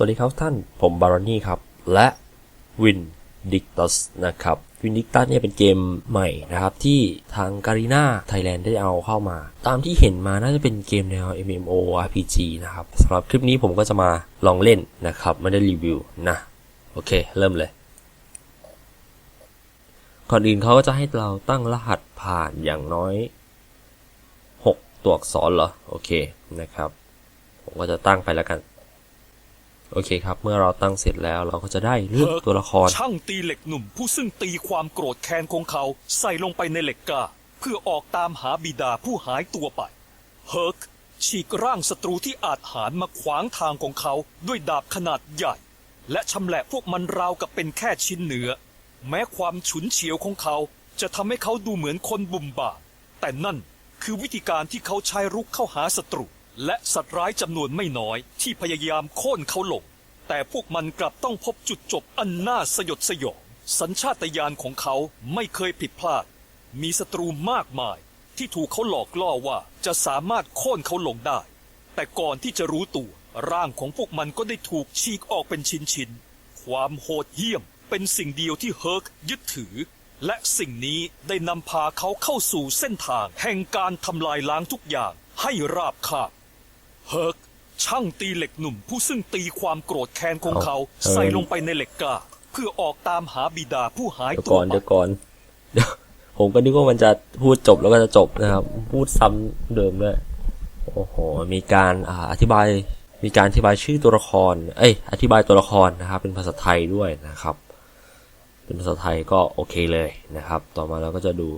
สวัสดีครับท่าน ผมบารอนี่ครับ และวินดิกตัสนะครับวินดิกตัสเนี่ยเป็นเกมใหม่นะครับ ที่ทางการีนาไทยแลนด์ได้เอาเข้ามา ตามที่เห็นมาน่าจะเป็นเกมแนว MMO RPG นะครับสำหรับคลิปนี้ผมก็จะมาลองเล่นนะครับไม่ได้รีวิวนะ โอเค เริ่มเลย ก่อนอื่นเขาก็จะให้เราตั้งรหัสผ่านอย่างน้อย 6 ตัวอักษรเหรอ โอเคนะครับ ผมก็จะตั้งไปแล้วกัน โอเคครับ เมื่อเราตั้งเสร็จแล้วเราก็จะได้เลือกตัวละคร ช่างตีเหล็กหนุ่มผู้ซึ่งตีความโกรธแค้นของเขา ใส่ลงไปในเหล็กกล้าเพื่อออกตามหาบิดาผู้หายตัวไป เฮิร์กฉีกร่างศัตรูที่อาจหารมาขวางทางของเขาด้วยดาบขนาดใหญ่ และชำแหละพวกมันราวกับเป็นแค่ชิ้นเนื้อ แม้ความฉุนเฉียวของเขาจะทำให้เขาดูเหมือนคนบุ่มบ่ามแต่นั่นคือวิธีการที่เขาใช้รุกเข้าหาศัตรู และสัตว์ร้ายจำนวนไม่น้อยที่พยายามโค่นเขาลง แต่พวกมันกลับต้องพบจุดจบอันน่าสยดสยอง สัญชาตญาณของเขาไม่เคยผิดพลาด มีศัตรูมากมาย ที่ถูกเขาหลอกล่อว่าจะสามารถโค่นเขาลงได้ แต่ก่อนที่จะรู้ตัว ร่างของพวกมันก็ได้ถูกฉีกออกเป็นชิ้นๆ ความโหดเหี้ยมเป็นสิ่งเดียวที่เฮิร์กยึดถือ และสิ่งนี้ได้นำพาเขาเข้าสู่เส้นทางแห่งการทำลายล้างทุกอย่างให้ราบคาบ เฮิร์กช่างตีเหล็กหนุ่มผู้ซึ่งตีความโกรธแค้นของเขาเออใส่ลงไปในเหล็กกล้าเพื่อออกตามหาบิดาผู้หายเดี๋ยวตัก่วอนไปเดี๋ยวก่อนเดี๋ยวผมก็นึกว่ามันจะพูดจบแล้วก็จะจบนะครับ พูดซ้ำเดิมด้วยโอ้โหมีการอ่าอธิบายมีการอธิบายชื่อตัวละคร เอ้ย อธิบายตัวละครนะครับ เป็นภาษาไทยด้วยนะครับ เป็นภาษาไทยก็โอเคเลยนะครับ ต่อมาเราก็จะดู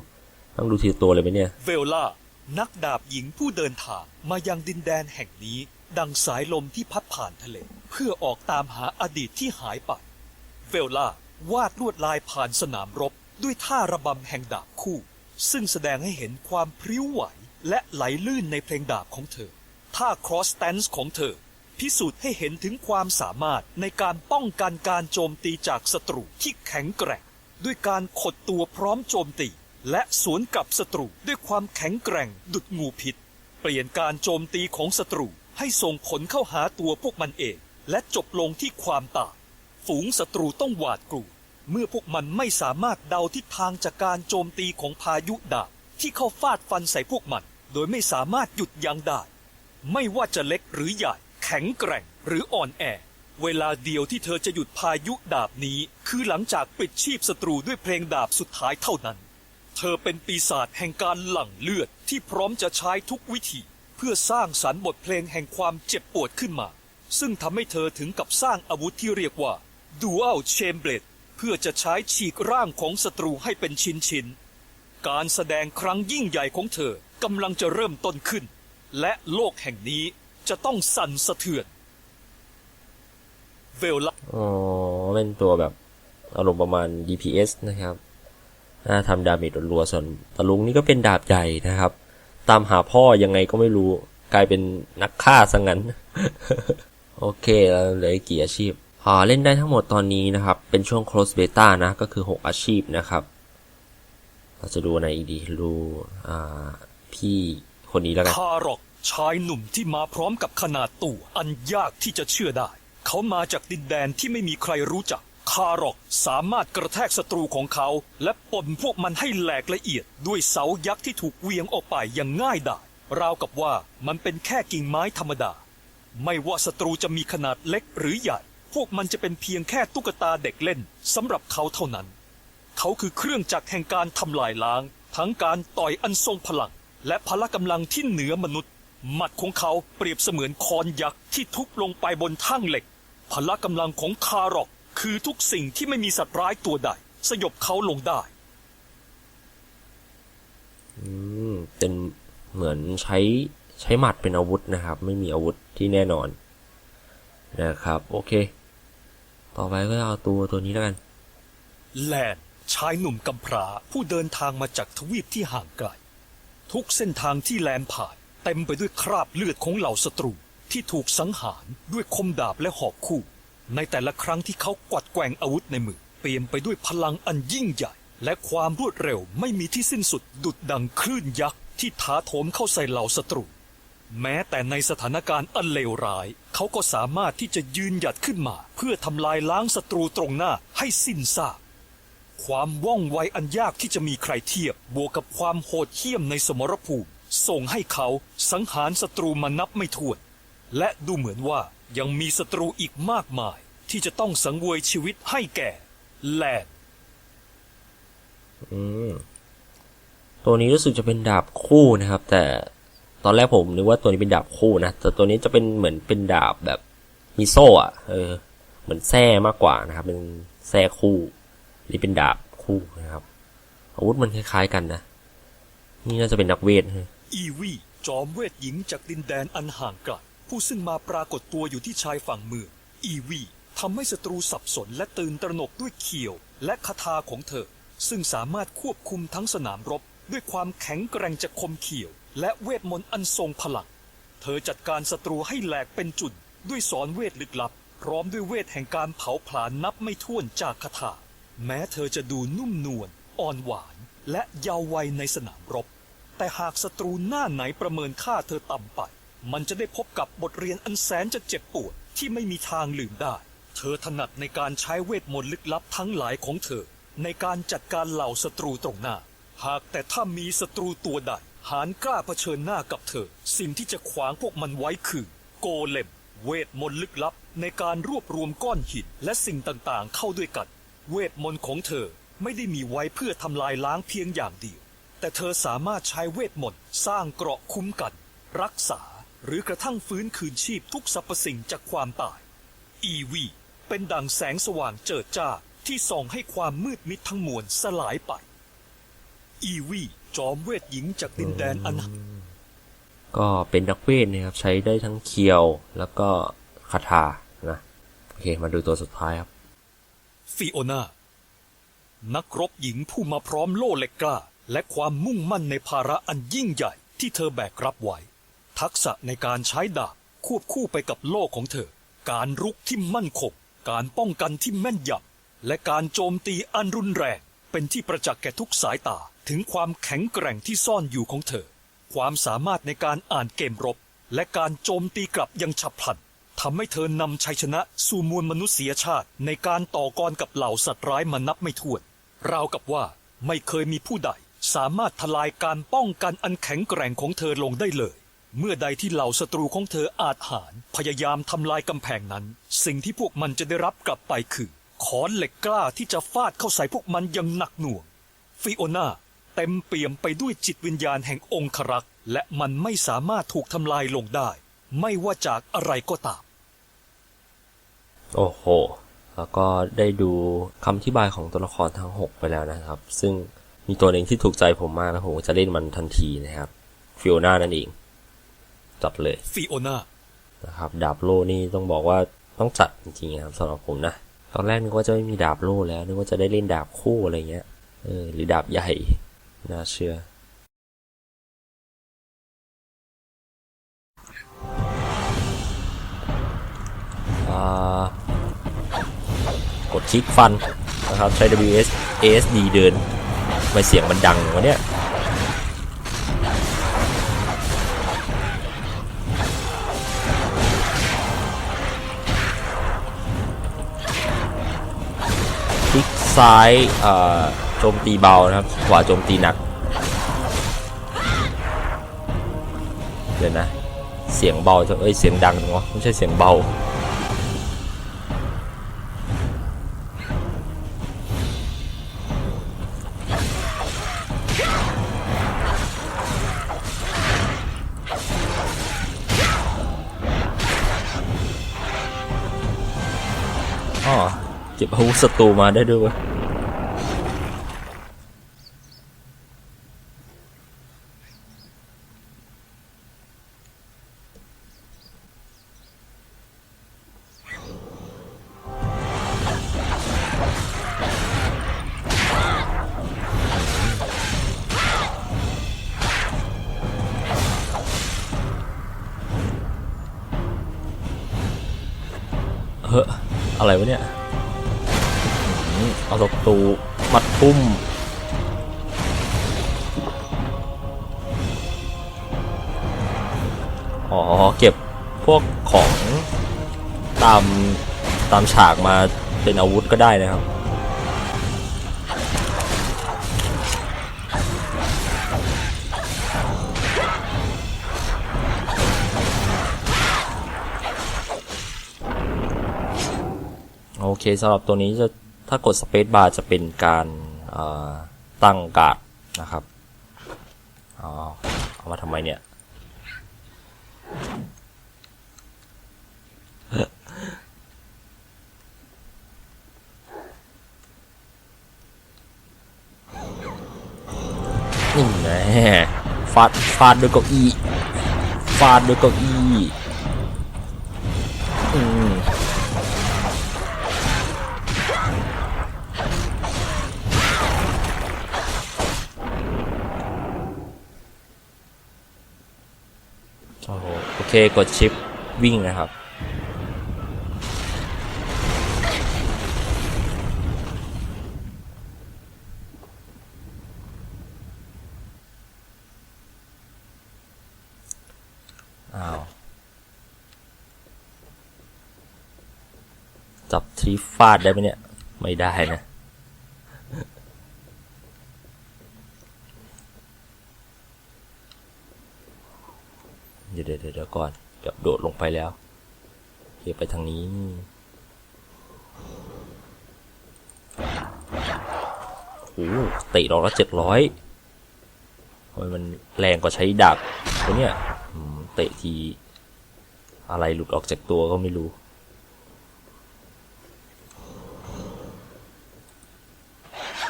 ต้องดูทีละตัวเลยไหมเนี่ยเวลล่า นักดาบหญิงผู้เดินทางมายังดินแดนแห่งนี้ ดังสายลมที่พัดผ่านทะเล เพื่อออกตามหาอดีตที่หายไปเวลล่าวาดลวดลายผ่านสนามรบด้วยท่าระบำแห่งดาบคู่ ซึ่งแสดงให้เห็นความพริ้วไหวและไหลลื่นในเพลงดาบของเธอ ท่า cross stance ของเธอ พิสูจน์ให้เห็นถึงความสามารถในการป้องกันการโจมตีจากศัตรูที่แข็งแกร่ง ด้วยการขดตัวพร้อมโจมตี และสวนกับศัตรูด้วยความแข็งแกร่งดุดงูพิษ เปลี่ยนการโจมตีของศัตรูให้ส่งผลเข้าหาตัวพวกมันเอง และจบลงที่ความตายฝูงศัตรูต้องหวาดกลัวเมื่อพวกมันไม่สามารถเดาทิศทางจากการโจมตีของพายุดาบที่เข้าฟาดฟันใส่พวกมัน โดยไม่สามารถหยุดยั้งได้ ไม่ว่าจะเล็กหรือใหญ่ แข็งแกร่งหรืออ่อนแอ เวลาเดียวที่เธอจะหยุดพายุดาบนี้ คือหลังจากปิดชีพศัตรูด้วยเพลงดาบสุดท้ายเท่านั้น เธอเป็นปีศาจแห่งการหลั่งเลือดที่พร้อมจะใช้ทุกวิธี เพื่อสร้างสรรค์บทเพลงแห่งความเจ็บปวดขึ้นมา ซึ่งทำให้เธอถึงกับสร้างอาวุธที่เรียกว่า Dual Chamberblade เพื่อจะใช้ฉีกร่างของศัตรูให้เป็นชิ้นๆ การแสดงครั้งยิ่งใหญ่ของเธอกำลังจะเริ่มต้นขึ้น และโลกแห่งนี้จะต้องสั่นสะเทือนเวลล่าอ๋อเป็นตัวแบบอารมณ์ประมาณ DPS นะครับ ทำดาเมจรัวๆส่วนตะลุงนี่ก็เป็นดาบใหญ่นะครับ ตามหาพ่อยังไงก็ไม่รู้กลายเป็นนักฆ่าซะงั้น โอเคแล้วเหลือกี่อาชีพอ่าเล่นได้ทั้งหมดตอนนี้นะครับ เป็นช่วง close beta นะ ก็คือ 6 อาชีพนะครับ เราจะดูในอีกดีดูอ่าพี่คนนี้แล้วกันคารอกชายหนุ่มที่มาพร้อมกับขนาดตัวอันยากที่จะเชื่อได้ เขามาจากดินแดนที่ไม่มีใครรู้จัก คารอกสามารถกระแทกศัตรูของเขา และป่นพวกมันให้แหลกละเอียด ด้วยเสายักษ์ที่ถูกเวียงออกไปอย่างง่ายดายราวกับว่ามันเป็นแค่กิ่งไม้ธรรมดา ไม่ว่าศัตรูจะมีขนาดเล็กหรือใหญ่ พวกมันจะเป็นเพียงแค่ตุ๊กตาเด็กเล่นสำหรับเขาเท่านั้น เขาคือเครื่องจักรแห่งการทำลายล้าง ทั้งการต่อยอันทรงพลัง และพละกำลังที่เหนือมนุษย์ หมัดของเขาเปรียบเสมือนคอนยักษ์ที่ทุบลงไปบนทั่งเหล็ก พละกำลังของคารอก คือทุกสิ่งที่ไม่มีสัตว์ร้ายตัวใด สยบเขาลงได้ อืม เป็นเหมือนใช้ใช้หมัดเป็นอาวุธนะครับ ไม่มีอาวุธที่แน่นอน นะครับ โอเค ต่อไปก็เอาตัวตัวนี้แล้วกัน แลนชายหนุ่มกำพร้าผู้เดินทางมาจากทวีปที่ห่างไกล ทุกเส้นทางที่แลนผ่านเต็มไปด้วยคราบเลือดของเหล่าศัตรูที่ถูกสังหารด้วยคมดาบและหอกคู่ ในแต่ละครั้งที่เขากวัดแกว่งอาวุธในมือ เปี่ยนไปด้วยพลังอันยิ่งใหญ่ และความรวดเร็วไม่มีที่สิ้นสุดดุดดังคลื่นยักษ์ที่ท้าโถมเข้าใส่เหล่าศัตรู แม้แต่ในสถานการณ์อันเลวร้าย เขาก็สามารถที่จะยืนหยัดขึ้นมา เพื่อทำลายล้างศัตรูตรงหน้าให้สิ้นซากความว่องไวอันยากที่จะมีใครเทียบ บวกกับความโหดเหี้ยมในสมรภูมิ ส่งให้เขาสังหารศัตรูมานับไม่ถ้วน และดูเหมือนว่า ยังมีศัตรูอีกมากมายที่จะต้องสังเวยชีวิตให้แก่แลนอืมตัวนี้รู้สึกจะเป็นดาบคู่นะครับ แต่ตอนแรกผมนึกว่าตัวนี้เป็นดาบคู่นะแต่ตัวนี้จะเป็นเหมือนเป็นดาบแบบมีโซ่อะเออ เหมือนแส้มากกว่านะครับ เป็นแส้คู่นี่เป็นดาบคู่นะครับ อาวุธมันคล้ายๆกันนะ นี่น่าจะเป็นนักเวทนะอีวีจอมเวทหญิงจากดินแดนอันห่างไกล ผู้ซึ่งมาปรากฏตัวอยู่ที่ชายฝั่งเมืองอีวีทำให้ศัตรูสับสนและตื่นตระหนกด้วยเขียวและคาถาของเธอ ซึ่งสามารถควบคุมทั้งสนามรบ ด้วยความแข็งแกร่งจากคมเขียว และเวทมนต์อันทรงพลัง เธอจัดการศัตรูให้แหลกเป็นจุดด้วยสอนเวทลึกลับ พร้อมด้วยเวทแห่งการเผาผลาญนับไม่ถ้วนจากคาถาแม้เธอจะดูนุ่มนวลอ่อนหวาน และเยาว์วัยในสนามรบ แต่หากศัตรูหน้าไหนประเมินค่าเธอต่ำไป มันจะได้พบกับบทเรียนอันแสนจะเจ็บปวดที่ไม่มีทางลืมได้ เธอถนัดในการใช้เวทมนต์ลึกลับทั้งหลายของเธอ ในการจัดการเหล่าศัตรูตรงหน้า หากแต่ถ้ามีศัตรูตัวใดหานกล้าเผชิญหน้ากับเธอ สิ่งที่จะขวางพวกมันไว้คือ โกเลม เวทมนต์ลึกลับ ในการรวบรวมก้อนหินและสิ่งต่างๆ เข้าด้วยกัน เวทมนต์ของเธอไม่ได้มีไว้เพื่อทำลายล้างเพียงอย่างเดียว แต่เธอสามารถใช้เวทมนต์สร้างเกราะคุ้มกัน รักษา หรือกระทั่งฟื้นคืนชีพทุกสรรพสิ่งจากความตาย อีวีเป็นดังแสงสว่างเจิดจ้าที่ส่องให้ความมืดมิดทั้งมวลสลายไป อีวีจอมเวทหญิงจากดินแดนอันก็เป็นนักเวทนะครับ ใช้ได้ทั้งเคียวแล้วก็คาถานะโอเคมาดูตัวสุดท้ายครับฟิโอนานักรบหญิงผู้มาพร้อมโล่เหล็กกล้า และความมุ่งมั่นในภาระอันยิ่งใหญ่ที่เธอแบกรับไว้ ทักษะในการใช้ดาบควบคู่ไปกับโล่ของเธอ การรุกที่มั่นคง การป้องกันที่แม่นยำ และการโจมตีอันรุนแรง เป็นที่ประจักษ์แก่ทุกสายตาถึงความแข็งแกร่งที่ซ่อนอยู่ของเธอ ความสามารถในการอ่านเกมรบ และการโจมตีกลับยังฉับพลันทำให้เธอนำชัยชนะสู่มวลมนุษยชาติ ในการต่อกรกับเหล่าสัตว์ร้ายมานับไม่ถ้วน ราวกับว่าไม่เคยมีผู้ใด สามารถทลายการป้องกันอันแข็งแกร่งของเธอลงได้เลย เมื่อใดที่เหล่าศัตรูของเธออาจหารพยายามทำลายกำแพงนั้น สิ่งที่พวกมันจะได้รับกลับไปคือขอนเหล็กกล้าที่จะฟาดเข้าใส่พวกมันอย่างหนักหน่วง ฟิโอนาเต็มเปี่ยมไปด้วยจิตวิญญาณแห่งองครักษ์และมันไม่สามารถถูกทำลายลงได้ ไม่ว่าจากอะไรก็ตาม โอ้โห แล้วก็ได้ดูคำอธิบายของตัวละครทั้ง 6 ไปแล้วนะครับ ซึ่งมีตัวหนึ่งที่ถูกใจผมมากแล้วผมจะเล่นมันทันทีนะครับ ฟิโอน่านั่นเอง จัดเลยฟิโอนานะครับดาบโล่นี่ต้องบอกว่าต้องจัดจริงๆครับสำหรับผมนะตอนแรกนึกว่าจะไม่มีดาบโล่แล้วนึกว่าจะได้เล่นดาบคู่อะไรเงี้ยเออหรือดาบใหญ่น่าเชื่ออ่ากดคลิกฟันนะครับใช้ WS ASD เดินทำไม่เสียงมันดังวะเนี่ย ซ้ายโจมตีเบานะครับ ขวาโจมตีหนัก เดี๋ยวนะ เสียงเบาจะเอ้ย เสียงดังเนาะไม่ใช่เสียงเบา เก็บอาวุธศัตรูมาได้ด้วยวย พวกของตามตามฉากมาเป็นอาวุธก็ได้นะครับโอเคสำหรับตัวนี้จะถ้ากดสเปซบาร์จะเป็นการตั้งการ์ดนะครับอ๋อเอามาทำไมเนี่ย นี่แน่ฟาดฟาดด้วยเก้าอี้ฟาดด้วยเก้าอี้อืมโอโอเคกดชิปวิ่งนะครับ อ้าว จับทรี ฟาดได้ไหมเนี่ย ไม่ได้นะเดี๋ยวเดี๋ยวก่อนเดี๋ยวโดดลงไปแล้วเดี๋ยวไปทางนี้ โอ้โหเตะดอกละเจ็ดร้อยทำไมมันแรงกว่าใช้ดาบตัวเนี้ยเตะที อะไรหลุดออกจากตัวก็ไม่รู้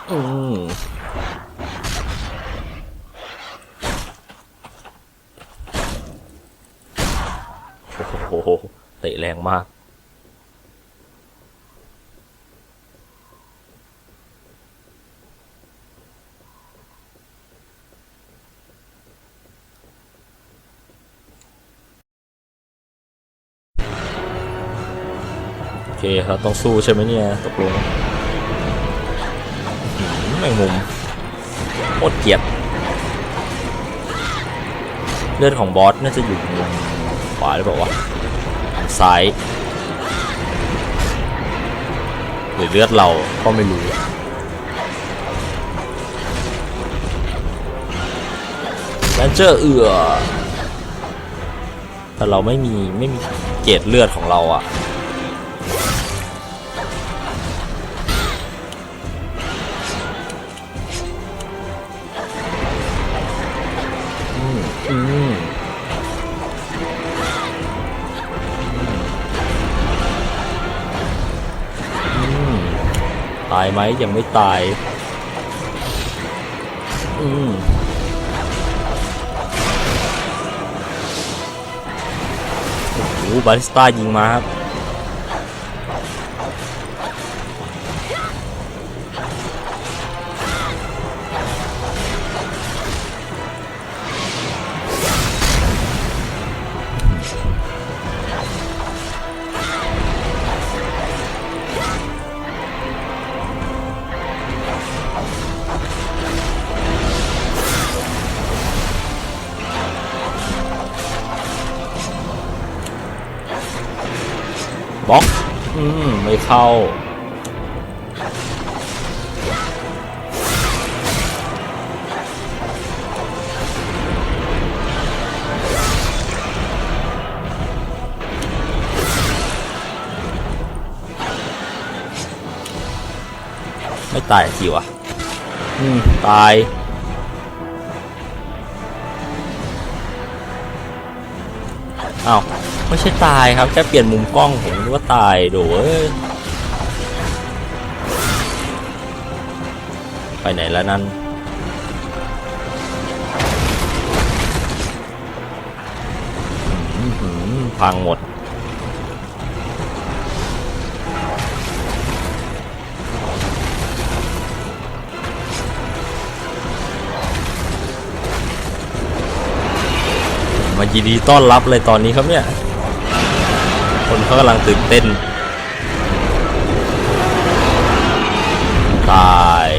อืมโอ้โหเตะแรงมาก โอเค เราต้องสู้ใช่ไหมเนี่ย ตกลง แมงมุมโคตรเกลียดเลือดของบอสน่าจะอยู่มุมขวาหรือเปล่าวะซ้ายหรือเลือดเราก็ไม่รู้แลนเจอร์เอือแต่เราไม่มีไม่มีเกรดเลือดของเราอะ อืมตายไหมยังไม่ตาย อืมโอ้โหบาริสต้ายิงมาครับ บล็อก อืม ไม่เข้า ไม่ตายทีวะ อืม ตายอ้าว ไม่ใช่ตายครับแค่เปลี่ยนมุมกล้องผมนึกว่าตายโดเอ้ยไปไหนแล้วนั่นอื้อหือพังหมดมายินดีต้อนรับเลยตอนนี้ครับเนี่ย คนเขากำลังตื่นเต้น ตาย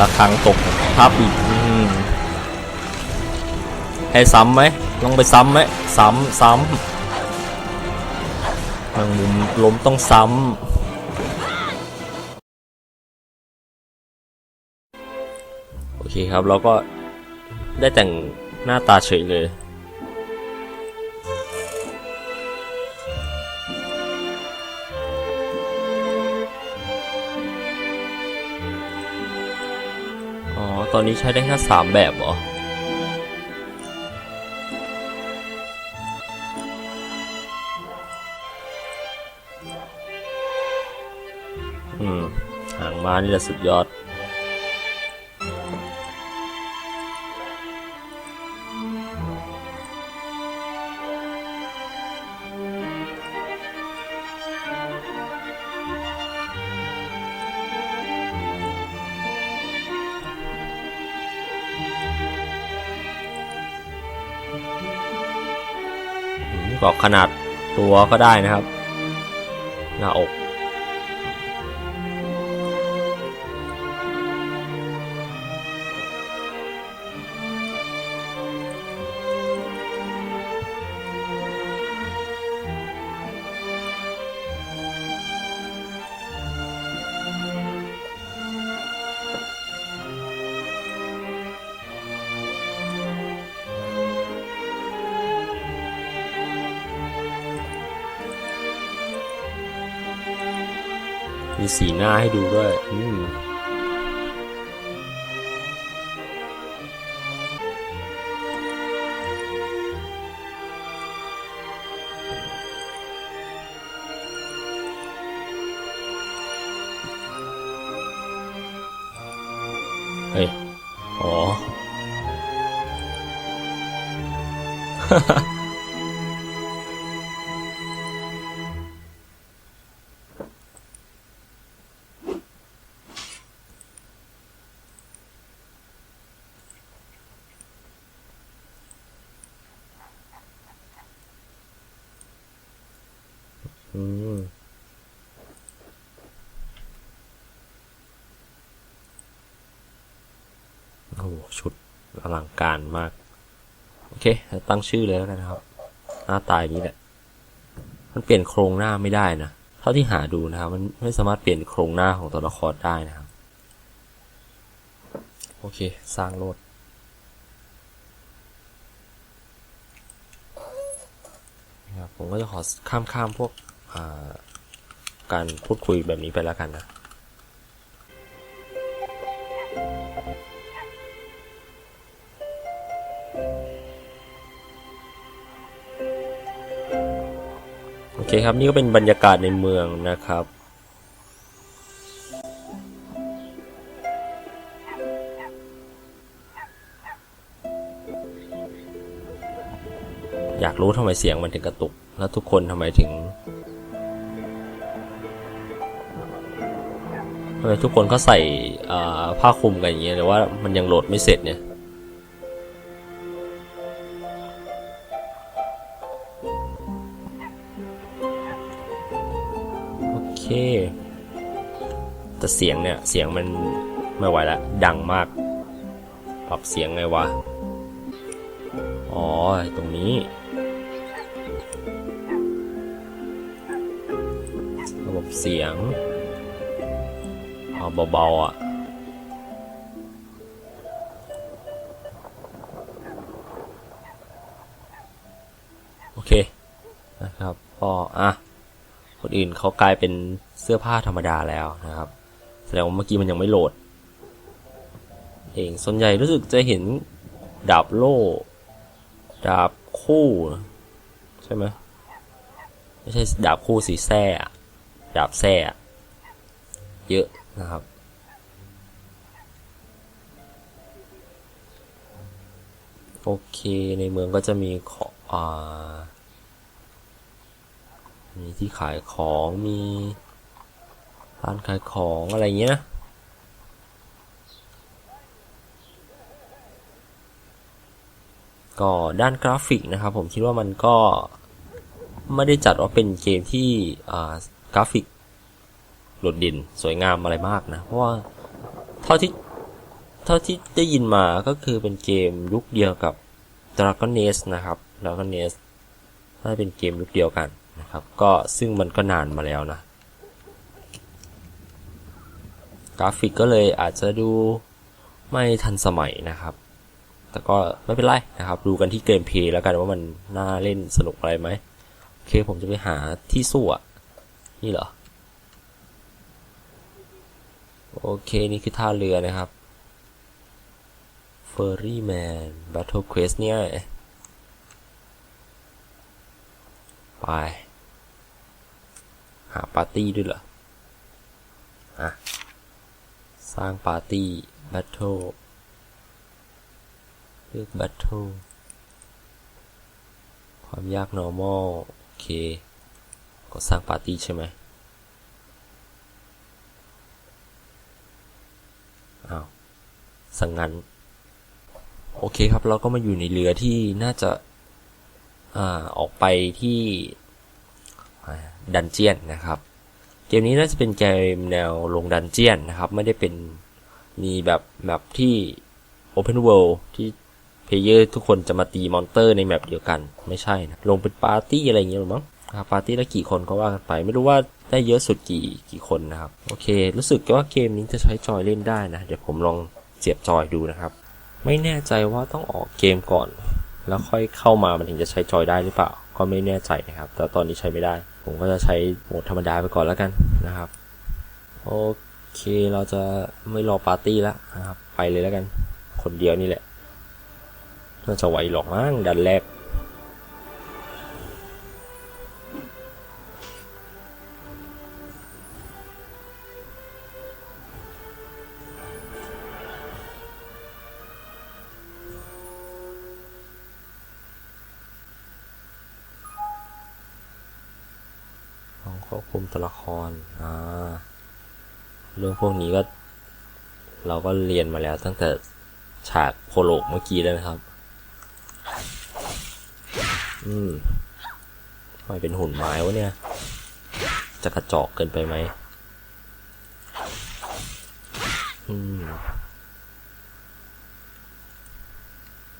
ระฆังตกทับอีกอืมให้ซ้ำไหมลองไปซ้ำไหมซ้ำซ้ำทางมุมล้มต้องซ้ำโอเคครับ เราก็ ได้แต่งหน้าตาเฉยเลย อ๋อ ตอนนี้ใช้ได้แค่สามแบบเหรออืม หางม้านี่แหละสุดยอด บอกขนาดตัวก็ได้นะครับ หน้าอก สีหน้าให้ดูด้วย อืมเฮ้ย อ๋อ อืมโอ้โหชุดอลังการมาก โอเคตั้งชื่อเลยแล้วกันะครับ หน้าตายนี้แหละ มันเปลี่ยนโครงหน้าไม่ได้นะเท่าที่หาดูนะครับมันไม่สามารถเปลี่ยนโครงหน้าของตัวละครได้นะครับ โอเค สร้างโลดนะครับผมก็จะขอข้ามข้ามพวก การพูดคุยแบบนี้ไปแล้วกันนะโอเคครับ นี่ก็เป็นบรรยากาศในเมืองนะครับอยากรู้ทำไมเสียงมันถึงกระตุก แล้วทุกคนทำไมถึง ทำไมทุกคนเขาใส่ผ้าคลุมกันอย่างเงี้ยหรือว่ามันยังโหลดไม่เสร็จเนี่ยโอเค แต่เสียงเนี่ย เสียงมันไม่ไหวล้วดังมาก ปรับเสียงไงวะ อ๋อ ตรงนี้ระบบเสียง เอาเบาๆอะโอเคนะครับพออะคนอื่นเขากลายเป็นเสื้อผ้าธรรมดาแล้วนะครับ แสดงว่าเมื่อกี้มันยังไม่โหลด เองส่วนใหญ่รู้สึกจะเห็นดาบโล่ดาบคู่ ใช่ไหมไม่ใช่ดาบคู่สีแส้อะดาบแส้อะเยอะ นะครับ โอเคในเมืองก็จะมีของอ่ามีที่ขายของมีร้านขายของอะไรเงี้ยนะก็ด้านกราฟิกนะครับ ผมคิดว่ามันก็ไม่ได้จัดว่าเป็นเกมที่กราฟิก โดดด่นสวยงามอะไรมากนะ เพราะว่าเท่าที่เท่าที่ได้ยินมาก็คือเป็นเกมยุคเดียวกับ Dragon Nest นะครับ Dragon Nest น่าเป็นเกมยุคเดียวกันนะครับ ก็ซึ่งมันก็นานมาแล้วนะ กราฟิกก็เลยอาจจะดูไม่ทันสมัยนะครับ แต่ก็ไม่เป็นไรนะครับ ดูกันที่เกมเพลย์แล้วกันว่ามันน่าเล่นสนุกอะไรไหมโอเคผมจะไปหาที่สู้อะนี่เหรอ โอเค นี่คือท่าเรือนะครับ Ferryman Battle Quest เนี่ย ไป หาปาร์ตี้ด้วยเหรอ อะ สร้างปาร์ตี้ Battle เลือก Battle ความยาก normal โอเค ก็สร้างปาร์ตี้ใช่ไหมอ้าว สังงันโอเคครับ เราก็มาอยู่ในเรือที่น่าจะอ่าออกไปที่ดันเจียนนะครับ เกมนี้น่าจะเป็นเกมแนวลงดันเจียนนะครับ ไม่ได้เป็นมีแบบแมปที่ Open World ที่เพลเยอร์ทุกคนจะมาตีมอนเตอร์ในแมปเดียวกันไม่ใช่นะลงเป็นปาร์ตี้อะไรอย่างเงี้ยหรือมั้งปาร์ตี้ละกี่คนก็ว่ากันไป ไม่รู้ว่าได้เยอะสุดกี่กี่คนนะครับ โอเค รู้สึกว่าเกมนี้จะใช้จอยเล่นได้นะ เดี๋ยวผมลอง เสียบจอยดูนะครับ ไม่แน่ใจว่าต้องออกเกมก่อน แล้วค่อยเข้ามามันถึงจะใช้จอยได้หรือเปล่า ก็ไม่แน่ใจนะครับ แต่ตอนนี้ใช้ไม่ได้ ผมก็จะใช้โหมดธรรมดาไปก่อนแล้วกันนะครับโอเคเราจะไม่รอปาร์ตี้แล้วนะครับ ไปเลยแล้วกัน คนเดียวนี่แหละน่าจะไหวหรอกมั้งดันแรก ก็เรียนมาแล้วตั้งแต่ฉากโพโลกเมื่อกี้แล้วนะครับ อืมทำไมเป็นหุ่นไม้วะเนี่ย จะกระจอกเกินไปไหม อืม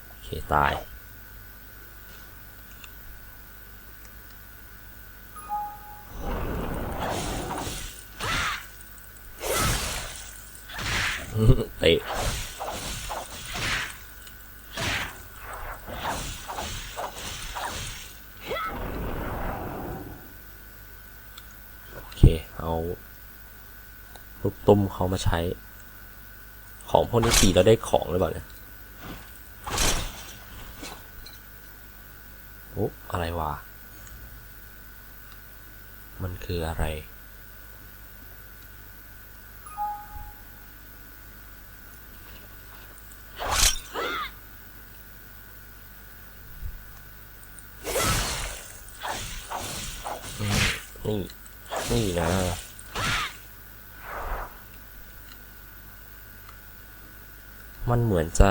โอเค ตาย เตะโอเค เอาลูกตุ้มเขามาใช้ ของพวกนี้ตีแล้วได้ของหรือเปล่าเนี่ยโอ้อะไรวะ มันคืออะไร นี่ นี่นะ มันเหมือน จะ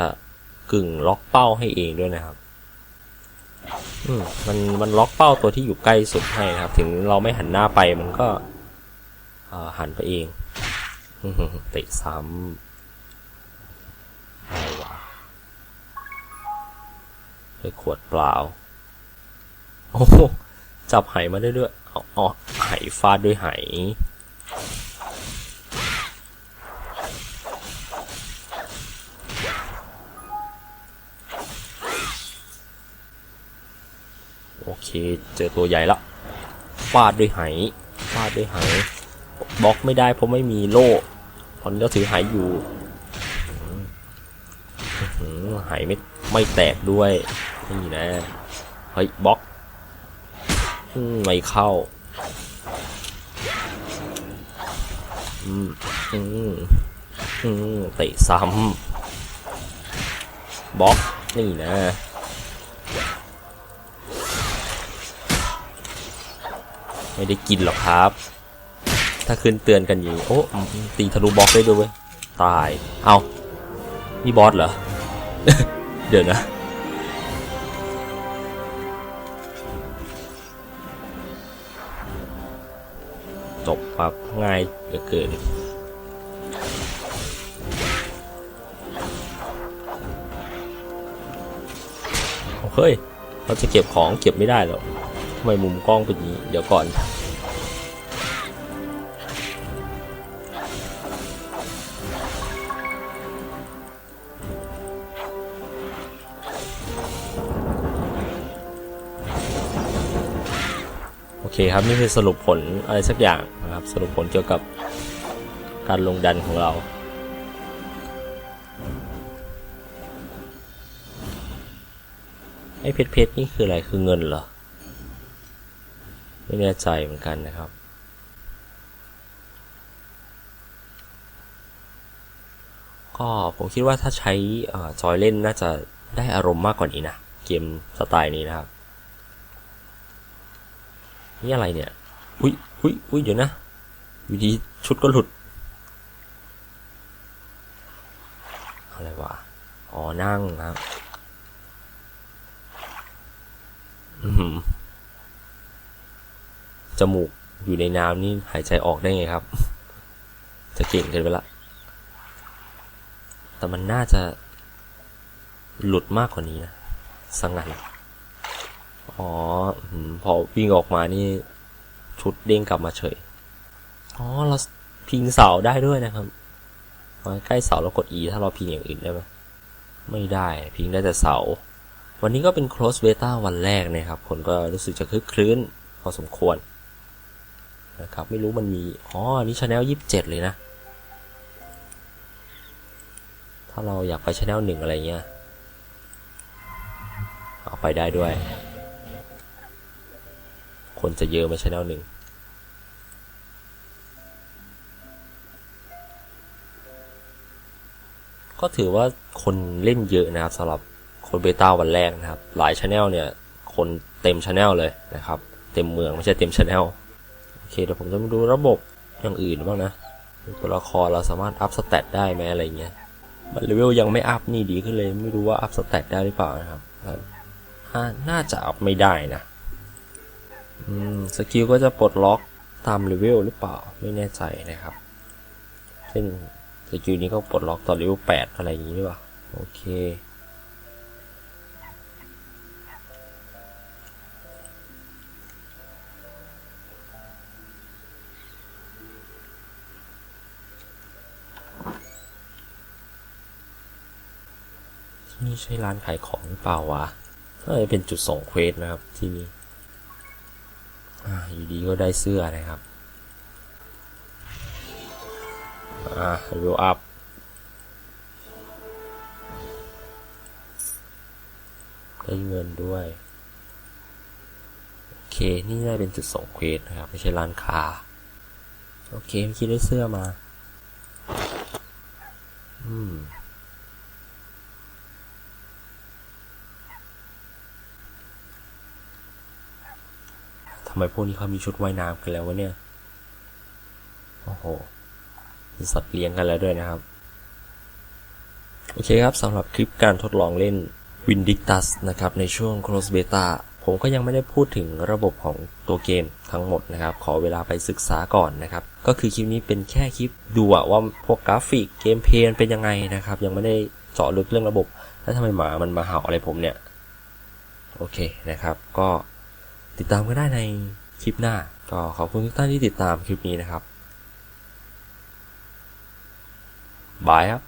กึ่งล็อกเป้าให้เองด้วยนะครับ อืมมันมันล็อกเป้าตัวที่อยู่ใกล้สุดให้นะครับ ถึงเราไม่หันหน้าไปมันก็หันไปเองเตะซ้ำอะไรวะด้วยขวดเปล่า โอ้โหจับไหมาได้ด้วย เอาเอาไหฟาดด้วยไห โอเค เจอตัวใหญ่ละฟาดด้วยไหฟาดด้วยไหบล็อกไม่ได้เพราะไม่มีโล่ตอนนี้เราถือไหอยู่หือไหไม่ไม่แตกด้วยนี่นะเฮ้ยบล็อกอไม่เข้าอืมอืมอืมเตะซ้ำบล็อกนี่นะ ไม่ได้กินหรอกครับ ถ้าขึ้นเตือนกันอยู่โอ้ตีทะลุบล็อกได้ด้วยเว้ยตาย เอานี่บอสเหรอ เดี๋ยวนะจบครับง่ายเหลือเกินเฮ้ย เราจะเก็บของเก็บไม่ได้หรอก ทำไมมุมกล้องเป็นอย่างนี้ เดี๋ยวก่อน โอเคครับ นี่คือสรุปผลอะไรสักอย่างนะครับ สรุปผลเกี่ยวกับการลงดันของเราไอ้เพชรเพชรนี่คืออะไรคือเงินเหรอ ไม่แน่ใจเหมือนกันนะครับ ก็ผมคิดว่าถ้าใช้อจอยเล่นน่าจะได้อารมณ์มากกว่านี้นะ เกมสไตล์นี้นะครับ นี่อะไรเนี่ย อุ้ยอุ้ยอุ้ยเดี๋ยวนะอยู่ดีชุดก็หลุด อะไรวะ อ๋อ นั่งนะครับ อื้อหือ จมูกอยู่ในน้ำนี่หายใจออกได้ไงครับ จะเก่งเกินไปละ แต่มันน่าจะหลุดมากกว่านี้นะสังงันอ๋อพอวิ่งออกมานี่ชุดเด้งกลับมาเฉย อ๋อ เราพิงเสาได้ด้วยนะครับใกล้เสาเรากด E ถ้าเราพิงอย่างอื่นได้ไหมไม่ได้พิงได้แต่เสา วันนี้ก็เป็น close beta วันแรกนะครับ คนก็รู้สึกจะคึกคลื้นพอสมควร นะครับ ไม่รู้มันมี อ๋อ นี่ชาแนลยี่สิบเจ็ดเลยนะ ถ้าเราอยากไปชาแนลหนึ่งอะไรเงี้ย เอาไปได้ด้วย คนจะเยอะไหมาชาแนลหนึ่งก็ถือว่าคนเล่นเยอะนะครับสำหรับคนเบต้าวันแรกนะครับ หลายชาแนลเนี่ย คนเต็มชาแนลเลยนะครับ เต็มเมืองไม่ใช่เต็มชาแนล เคเดี๋ยวผมจะมาดูระบบอย่างอื่นบ้างนะ ตัวละครเราสามารถอัพสเตตได้ไหมอะไรเงี้ยบัตเลเวลยังไม่อัพนี่ดีขึ้นเลย ไม่รู้ว่าอัพสเตตได้หรือเปล่านะครับน่าจะอัพไม่ได้นะอืมสกิลก็จะปลดล็อกตามเลเวลหรือเปล่าไม่แน่ใจนะครับ เช่นสกิลนี้ก็ปลดล็อกตอนเลเวลแปดอะไรอย่างนี้หรือเปล่าโอเค ที่นี่ใช่ร้านขายของเปล่าวะก็จะเป็นจุดส่งเควสนะครับที่นี่ออยู่ดีก็ได้เสื้อนะครับอ่าเลเวอัพได้เงินด้วย โอเค นี่น่าเป็นจุดส่งเควสนะครับ ไม่ใช่ร้านค้า โอเคเมื่อกี้ได้เสื้อมา อืม ไมพวกนี้เขามีชุดว่ายน้ำกันแล้ววะเนี่ย โอ้โหมีสัตว์เลี้ยงกันแล้วด้วยนะครับ โอเคครับสำหรับคลิปการทดลองเล่น Vindictus นะครับ ในช่วง Close Beta ผมก็ยังไม่ได้พูดถึงระบบของตัวเกมทั้งหมดนะครับ ขอเวลาไปศึกษาก่อนนะครับ ก็คือคลิปนี้เป็นแค่คลิปดูว่าพวกกราฟิกเกมเพลย์เป็นยังไงนะครับ ยังไม่ได้เจาะลึกเรื่องระบบ แล้วทำไมหมามันมาเห่าอะไรผมเนี่ย โอเคนะครับ ก็ ติดตามก็ได้ในคลิปหน้า ก็ขอบคุณทุกท่านที่ติดตามคลิปนี้นะครับ บายครับ